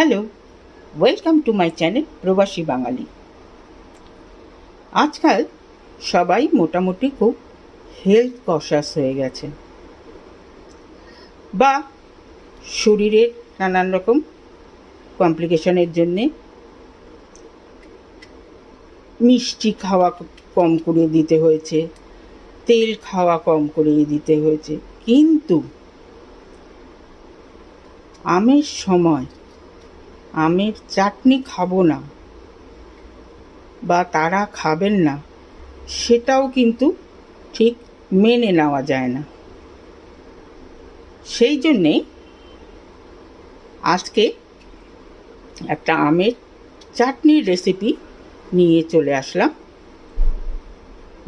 Hello welcome to my channel Probashi Bangali. আজকাল সবাই মোটামুটি খুব হেলথ কশাস হয়ে গেছে। বা শরীরের নানান রকম কমপ্লিকেশনের জন্যে মিষ্টি খাওয়া কম করে দিতে হয়েছে, তেল খাওয়া কম করে দিতে হয়েছে। কিন্তু আমের সময় আমের চাটনি খাব না বা তারা খাবেন না, সেটাও কিন্তু ঠিক মেনে নেওয়া যায় না। সেই জন্যে আজকে একটা আমের চাটনির রেসিপি নিয়ে চলে আসলাম,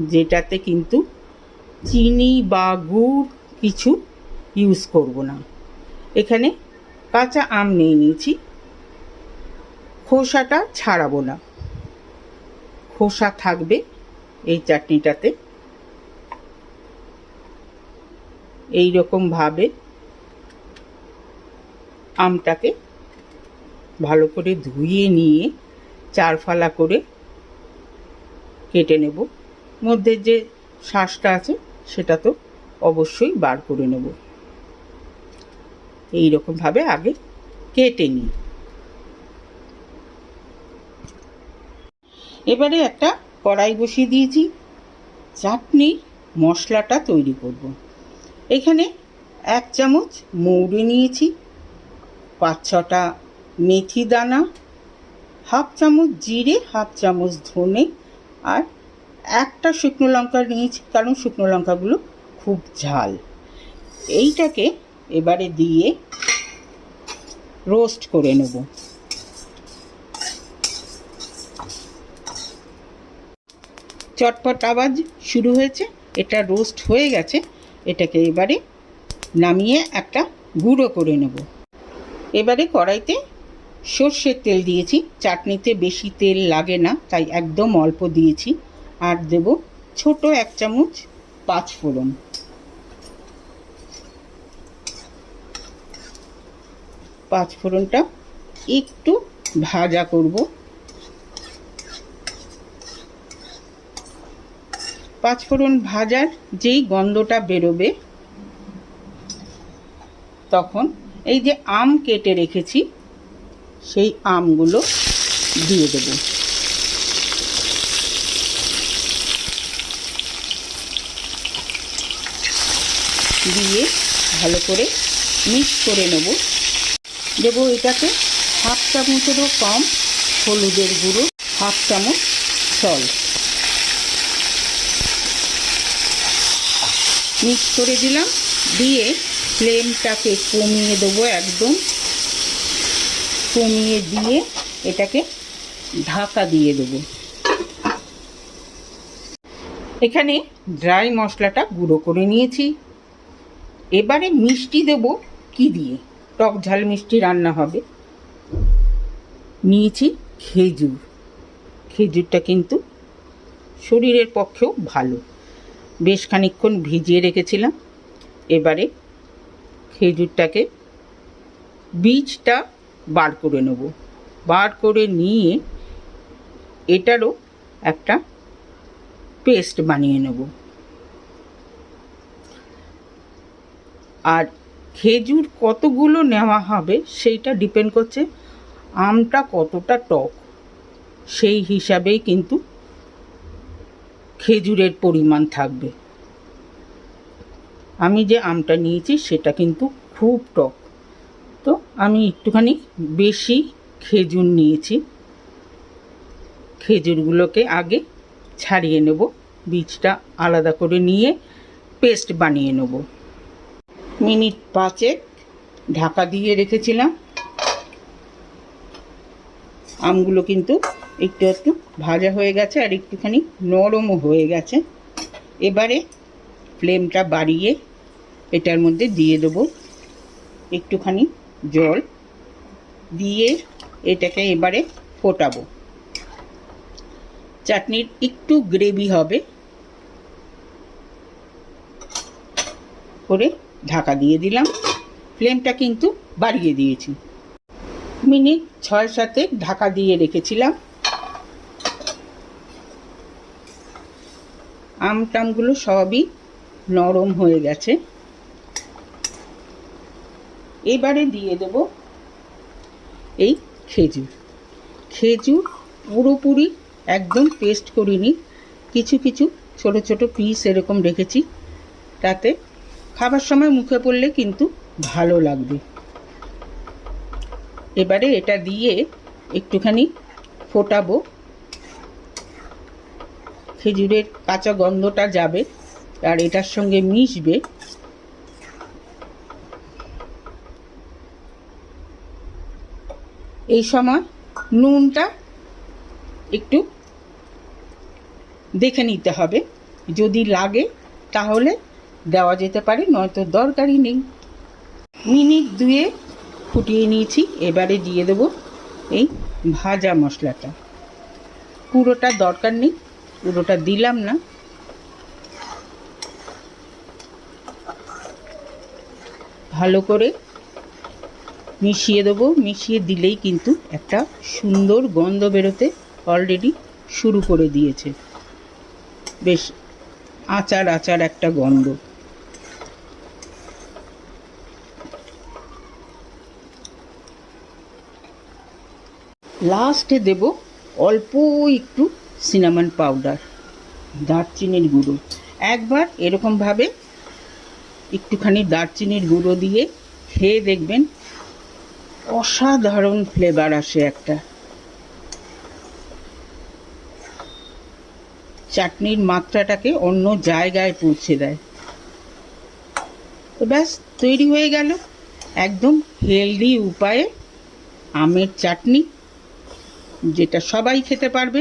যেটাতে কিন্তু চিনি বা গুড় কিছু ইউজ করব না। এখানে কাঁচা আম নিয়ে নিয়েছি। খোসাটা ছাড়াবো না। খোসা থাকবে এই চাটনিটাতে। এই রকমভাবে আমটাকে ভালো করে ধুয়ে নিয়ে চার ফালা করে কেটে নেব। মধ্যে যে শ্বাসটা আছে সেটা তো অবশ্যই বার করে নেব। এই রকমভাবে আগে কেটে নিই। এবারে একটা কড়াই বসিয়ে দিয়েছি। চাটনির মশলাটা তৈরি করব। এখানে এক চামচ মৌরি নিয়েছি, পাঁচ ছটা মেথি দানা, হাফ চামচ জিরে, হাফ চামচ ধনে আর একটা শুকনো লঙ্কা নিয়েছি, কারণ শুকনো লঙ্কাগুলো খুব ঝাল। এইটাকে এবারে দিয়ে রোস্ট করে নেব। চটপট আওয়াজ শুরু হয়েছে। এটা রোস্ট হয়ে গেছে। এটাকে এবারে নামিয়ে একটা গুঁড়ো করে নেব। এবারে কড়াইতে সর্ষের তেল দিয়েছি। চাটনিতে বেশি তেল লাগে না, তাই একদম অল্প দিয়েছি। আর দেব ছোট এক চামচ পাঁচ ফোড়ন। পাঁচ ফোড়নটা একটু ভাজা করব। পাঁচ ফোড়ন ভাজার যেই গন্ধটা বেরোবে, তখন এই যে আম কেটে রেখেছি, সেই আমগুলো দিয়ে দেব। দিয়ে ভালো করে মিক্স করে নেব। দেব এটাকে হাফ চামচেরও কম হলুদের গুঁড়ো, হাফ চামচ সল মিক্স করে দিলাম। দিয়ে ফ্লেমটাকে কমিয়ে দেবো একদম। কমিয়ে দিয়ে এটাকে ঢাকা দিয়ে দেবো। এখানে ড্রাই মশলাটা গুঁড়ো করে নিয়েছি। এবারে মিষ্টি দেব কি দিয়ে? টক ঝাল মিষ্টি রান্না হবে। নিয়েছি খেজুর। খেজুরটা কিন্তু শরীরের পক্ষেও ভালো। বেশ খানিক্ষণ ভিজিয়ে রেখেছিলাম। এবারে খেজুরটাকে বীজটা বার করে নেব। বার করে নিয়ে এটারও একটা পেস্ট বানিয়ে নেব। আর খেজুর কতগুলো নেওয়া হবে সেইটা ডিপেন্ড করছে। আমটা কতটা টক, সেই হিসাবেই কিন্তু খেজুরের পরিমাণ থাকবে। আমি যে আমটা নিয়েছি সেটা কিন্তু খুব টক। তো আমি একটুখানি বেশি খেজুর নিয়েছি। খেজুরগুলোকে আগে ছাড়িয়ে নেব। বীজটা আলাদা করে নিয়ে পেস্ট বানিয়ে নেব। মিনিট পাঁচেক ঢাকা দিয়ে রেখেছিলাম। আমগুলো কিন্তু একটু একটু ভাজা হয়ে গেছে আর একটুখানি নরমও হয়ে গেছে। এবারে ফ্লেমটা বাড়িয়ে এটার মধ্যে দিয়ে দেবো একটুখানি জল। দিয়ে এটাকে এবারে ফোটাবো। চাটনির একটু গ্রেভি হবে। করে ঢাকা দিয়ে দিলাম। ফ্লেমটা কিন্তু বাড়িয়ে দিয়েছি। মিনিট ছয় সাতে ঢাকা দিয়ে রেখেছিলাম। আম টামগুলো সবই নরম হয়ে গেছে। এবারে দিয়ে দেব এই খেজুর। খেজুর পুরোপুরি একদম পেস্ট করিনি। কিছু কিছু ছোট ছোট পিস এরকম রেখেছি। তাতে খাবার সময় মুখে পড়লে কিন্তু ভালো লাগবে। এবারে এটা দিয়ে একটুখানি ফোটাবো। খেজুরের কাঁচা গন্ধটা যাবে আর এটার সঙ্গে মিশবে। এই সময় নুনটা একটু দেখে নিতে হবে। যদি লাগে তাহলে দেওয়া যেতে পারে, নয়তো দরকারই নেই। মিনিট দুয়ে ফুটিয়ে নিয়েছি, এবারে দিয়ে দেবো এই ভাজা মশলাটা। পুরোটা দরকার নেই। পুরোটা দিলাম না। ভালো করে মিশিয়ে দেবো। মিশিয়ে দিলেই কিন্তু একটা সুন্দর গন্ধ বেরোতে অলরেডি শুরু করে দিয়েছে। বেশ আচার আচার একটা গন্ধ। লাস্টে দেব অল্প একটু সিনামন পাউডার দারচিনির গুঁড়ো। একবার এরকমভাবে একটুখানি দারচিনির গুঁড়ো দিয়ে খেয়ে দেখবেন, অসাধারণ ফ্লেভার আসে একটা। চাটনির মাত্রাটাকে অন্য জায়গায় পৌঁছে দেয়। তো ব্যাস, তৈরি হয়ে গেল। একদম হেলদি উপায়ে আমের চাটনি, যেটা সবাই খেতে পারবে।